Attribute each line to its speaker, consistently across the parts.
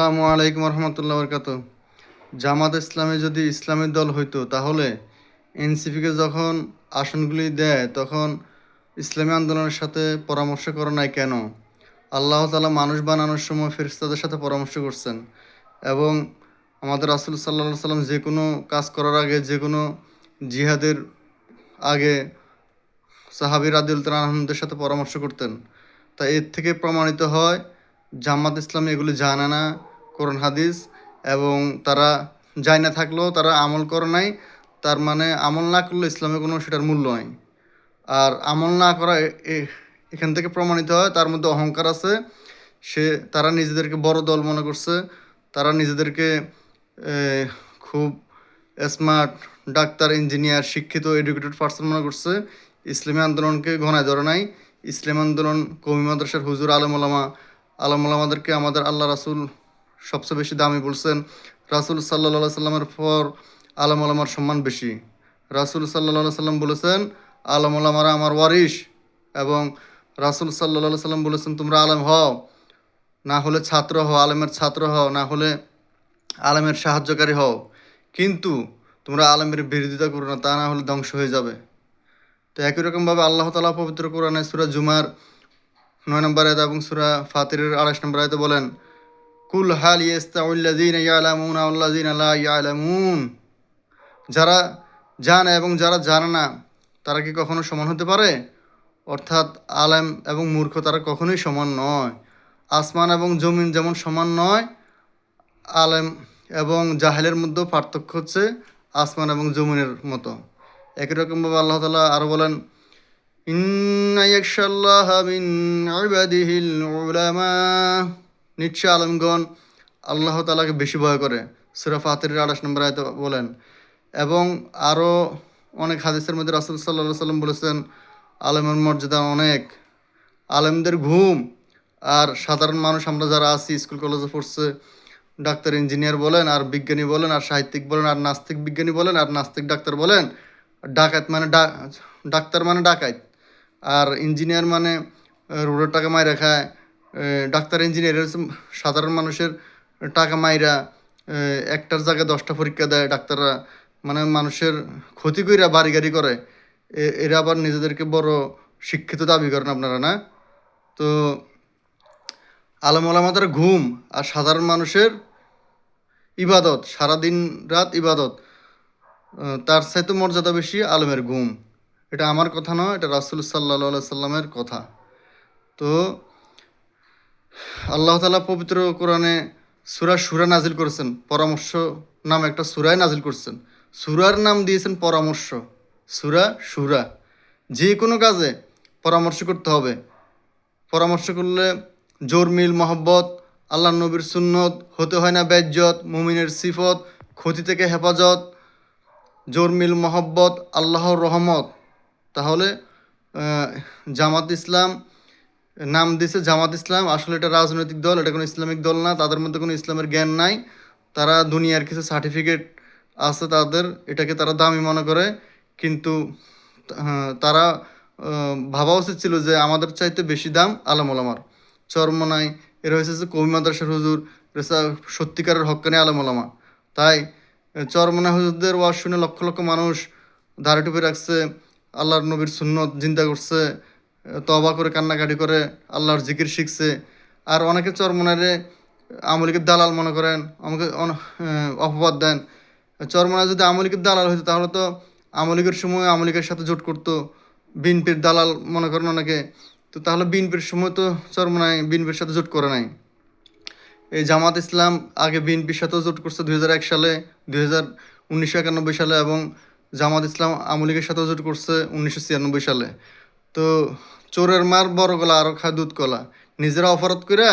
Speaker 1: আসসালামু আলাইকুম রহমতুল্লাহ বরকাত। জামাত ইসলামে যদি ইসলামী দল হইতো, তাহলে এনসিপিকে যখন আসনগুলি দেয়, তখন ইসলামী আন্দোলনের সাথে পরামর্শ করে নাই কেন? আল্লাহ তালা মানুষ বানানোর সময় ফেরিস্তাদের সাথে পরামর্শ করছেন এবং আমাদের রাসুল সাল্লাহ সাল্লাম যে কোনো কাজ করার আগে, যে কোনো জিহাদের আগে সাহাবি রাদিউল আহমদের সাথে পরামর্শ করতেন। তা এর থেকে প্রমাণিত হয়, জামাত ইসলাম এগুলি জানে না। কোরআন হাদিস এবং তারা যায় না থাকলেও তারা আমল করে নাই, তার মানে আমল না করলে ইসলামে কোনো সেটার মূল্য নাই। আর আমল না করা এখান থেকে প্রমাণিত হয়, তার মধ্যে অহংকার আছে, সে, তারা নিজেদেরকে বড় দল মনে করছে, তারা নিজেদেরকে খুব স্মার্ট ডাক্তার ইঞ্জিনিয়ার শিক্ষিত এডুকেটেড পার্সন মনে করছে। ইসলামী আন্দোলনকে ঘনায় ধরে নাই। ইসলাম আন্দোলন কৌমি মাদ্রাসার হুজুর আলম আলামাদেরকে আমাদের আল্লাহ রাসুল সবচেয়ে বেশি দামি বলছেন রাসুল সাল্লা সাল্লামের পর আলম আলামার সম্মান বেশি। রাসুল সাল্লাহ সাল্লাম বলেছেন, আলম আলামারা আমার ওয়ারিস এবং রাসুল সাল্লাহ সাল্লাম বলেছেন, তোমরা আলম হও। না হলে ছাত্র হও, আলেমের ছাত্র হও। না হলে আলেমের সাহায্যকারী হও। কিন্তু তোমরা আলেমের বিরোধিতা করো না, তা না হলে ধ্বংস হয়ে যাবে। তো একই রকমভাবে আল্লাহ তালা পবিত্র কোরআনে সুরা জুমার নয় নম্বর আয়তা এবং সুরা ফাতিরের আড়াইশ নম্বর আয়তে বলেন কুল হাল ইয়েস্তাউল্লাযীনা ইয়ালামুনা ওয়াল্লাযীনা লা ইয়ালামুন। যারা জানে এবং যারা জানে না, তারা কি কখনো সমান হতে পারে? অর্থাৎ আলেম এবং মূর্খ তারা কখনোই সমান নয়। আসমান এবং জমিন যেমন সমান নয়, আলেম এবং জাহেলের মধ্যেও পার্থক্য হচ্ছে আসমান এবং জমিনের মতো। একই রকমভাবে আল্লাহ তালা আরও বলেন, ইন্না ইয়াকশাল্লাহা উলামা। নিশ্চয় আলমগণ আল্লাহ তালাকে বেশি ভয় করে। সুরা ফাতিরের আঠাশ নম্বর আয়তে বলেন। এবং আরও অনেক হাদিসের মধ্যে রাসুল সাল্লাহ সাল্লাম বলেছেন আলেমের মর্যাদা অনেক। আলেমদের ঘুম আর সাধারণ মানুষ আমরা যারা আছি স্কুল কলেজে পড়ছে ডাক্তার ইঞ্জিনিয়ার বলেন আর বিজ্ঞানী বলেন আর সাহিত্যিক বলেন আর নাস্তিক বিজ্ঞানী বলেন আর নাস্তিক ডাক্তার বলেন ডাকাত মানে ডাক্তার মানে ডাকাত আর ইঞ্জিনিয়ার মানে রোডের টাকা মাইরা খায় আহ, ডাক্তার ইঞ্জিনিয়ার সাধারণ মানুষের টাকা মাইরা একটার জায়গায় দশটা পরীক্ষা দেয় ডাক্তাররা। মানে মানুষের ক্ষতি কইরা বাড়ি গাড়ি করে। এরা আবার নিজেদেরকে বড় শিক্ষিত দাবি করেন আপনারা, না? তো আলম আলামাদের ঘুম আর সাধারণ মানুষের ইবাদত, সারাদিন রাত ইবাদত তার চাইতে মর্যাদা বেশি আলমের ঘুম। এটা আমার কথা নয়, এটা রাসুল সাল্লা সাল্লামের কথা। তো আল্লাহ তালা পবিত্র কোরআনে সুরা সুরা নাজিল করেছেন। পরামর্শ নাম একটা সুরায় নাজিল করছেন। সুরার নাম দিয়েছেন পরামর্শ। সুরা সুরা যে কোনো কাজে পরামর্শ করতে হবে। পরামর্শ করলে জোর মিল, মহব্বত আল্লাহ নবীর সুন্নত, হতে হয় না বেজ্জত, মুমিনের সিফত, ক্ষতি থেকে হেফাজত, জোর মিল, মহব্বত, আল্লাহর রহমত। তাহলে জামাত ইসলাম নাম দিছে জামাত ইসলাম। আসলে এটা রাজনৈতিক দল, এটা কোনো ইসলামিক দল না, তাদের মধ্যে কোনো ইসলামের জ্ঞান নাই। তারা দুনিয়ার কিছু সার্টিফিকেট আছে তাদের, এটাকে তারা দামি মনে করে। কিন্তু তারা ভাবা উচিত ছিল যে আমাদের চাইতে বেশি দাম আলম ওলামার। চরমনাই এর হয়েছে যে কবি মাদ্রাসার হুজুর রেসা সত্যিকারের হক্কানি আলম ওলামা। তাই চরমনা হুজুরদের ওয়াজ শুনে লক্ষ লক্ষ মানুষ দাঁড়ে টুপি রাখছে, আল্লাহর নবীর সুন্নত চিন্তা করছে তবা করে, কান্নাকাটি করে, আল্লাহর জিকির শিখছে। আর অনেকে চরমনারে আমলিকের দালাল মনে করেন আমাকে অপবাদ দেন। চরমনা যদি আমলিকের দালাল হইতো, তাহলে তো আমলিকের সময় আমলিকের সাথে জোট করতো। বিনপির দালাল মনে করেন অনেকে। তো তাহলে বিনপির সময় তো চরমনায় বিনপির সাথে জোট করে নাই। এই জামাত ইসলাম আগে বিএনপির সাথেও জোট করছে দুই হাজার এক সালে, দুই হাজার উনিশশো একানব্বই সালে, এবং জামাত ইসলাম আওয়ামী লীগের সাথেও জোট করছে উনিশশো ছিয়ানব্বই সালে। তো চোরের মার বড় গলা আরও খায় দুধ কলা নিজেরা অপরাধ করে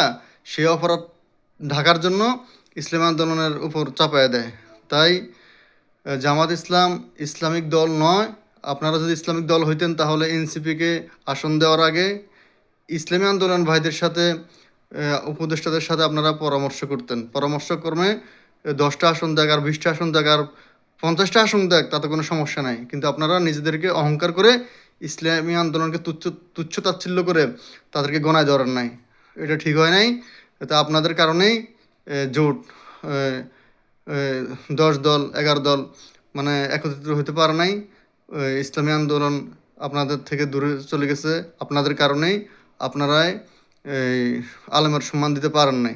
Speaker 1: সেই অপরাধ ঢাকার জন্য ইসলাম আন্দোলনের উপর চাপায় দেয়। তাই জামাত ইসলাম ইসলামিক দল নয়। আপনারা যদি ইসলামিক দল হইতেন তাহলে এনসিপিকে আসন দেওয়ার আগে ইসলামী আন্দোলন ভাইদের সাথে উপদেষ্টাদের সাথে আপনারা পরামর্শ করতেন। পরামর্শ ক্রমে দশটা আসন দেখ আর বিশটা আসন দেখ আর পঞ্চাশটা আসন দেখ, তাতে কোনো সমস্যা নাই। কিন্তু আপনারা নিজেদেরকে অহংকার করে ইসলামী আন্দোলনকে তুচ্ছ তুচ্ছ তাচ্ছিল্য করে তাদেরকে গণায় ধরার নাই। এটা ঠিক হয় নাই। এটা আপনাদের কারণেই জোট দশ দল, এগারো দল মানে একত্রিত হতে পারে নাই। ইসলামী আন্দোলন আপনাদের থেকে দূরে চলে গেছে। আপনাদের কারণেই আপনারাই আলেমের সম্মান দিতে পারেন নাই।